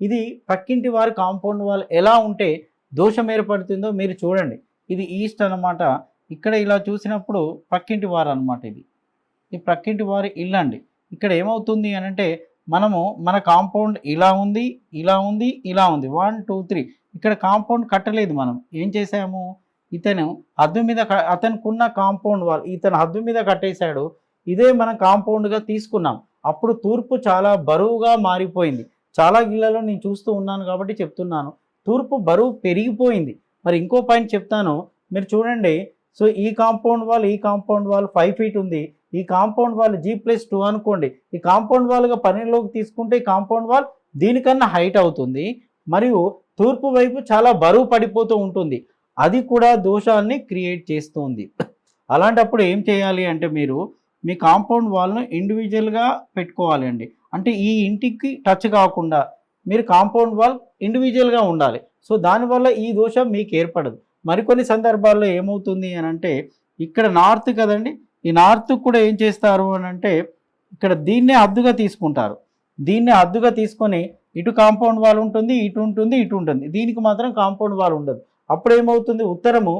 ఇది పక్కింటి వారు కాంపౌండ్ వాల్ ఎలా ఉంటే దోషం ఏర్పడుతుందో మీరు చూడండి. ఇది ఈస్ట్ అన్నమాట. ఇక్కడ ఇలా చూసినప్పుడు పక్కింటి వారు అనమాట ఇది. ఈ పక్కింటి వారి ఇల్లు అండి. ఇక్కడ ఏమవుతుంది అని అంటే మనము మన కాంపౌండ్ ఇలా ఉంది ఇలా ఉంది ఇలా ఉంది. వన్ టూ త్రీ ఇక్కడ కాంపౌండ్ కట్టలేదు మనం. ఏం చేసాము ఇతను హద్దు మీద అతనికి అతనుకున్న కాంపౌండ్ వాల్ ఇతను హద్దు మీద కట్టేశాడు. ఇదే మనం కాంపౌండ్గా తీసుకున్నాం. అప్పుడు తూర్పు చాలా బరువుగా మారిపోయింది. చాలా గిళ్ళలో నేను చూస్తూ ఉన్నాను కాబట్టి చెప్తున్నాను. తూర్పు బరువు పెరిగిపోయింది. మరి ఇంకో పాయింట్ చెప్తాను. మీరు చూడండి. సో ఈ కాంపౌండ్ వాల్ ఈ కాంపౌండ్ వాల్ ఫైవ్ ఫీట్ ఉంది. ఈ compound wall G plus two అనుకోండి. ఈ కాంపౌండ్ వాల్గా పనిలోకి తీసుకుంటే ఈ కాంపౌండ్ వాల్ దీనికన్నా హైట్ అవుతుంది. మరియు తూర్పు వైపు చాలా బరువు పడిపోతూ ఉంటుంది. అది కూడా దోషాల్ని క్రియేట్ చేస్తుంది. అలాంటప్పుడు ఏం చేయాలి అంటే మీరు మీ కాంపౌండ్ వాల్ను ఇండివిజువల్గా పెట్టుకోవాలి అండి అంటే ఈ ఇంటికి టచ్ కాకుండా మీరు కాంపౌండ్ వాల్ ఇండివిజువల్గా ఉండాలి. సో దానివల్ల ఈ దోషం మీకు ఏర్పడదు. మరికొన్ని సందర్భాల్లో ఏమవుతుంది అని అంటే ఇక్కడ నార్త్ కదండి ఈ నార్త్ కూడా ఏం చేస్తారు అని అంటే ఇక్కడ దీన్నే అద్దుగా తీసుకుంటారు. దీన్నే అద్దుగా తీసుకొని ఇటు కాంపౌండ్ వాల్ ఉంటుంది ఇటు ఉంటుంది ఇటు ఉంటుంది. దీనికి మాత్రం కాంపౌండ్ వాల్ ఉండదు. అప్పుడు ఏమవుతుంది ఉత్తరము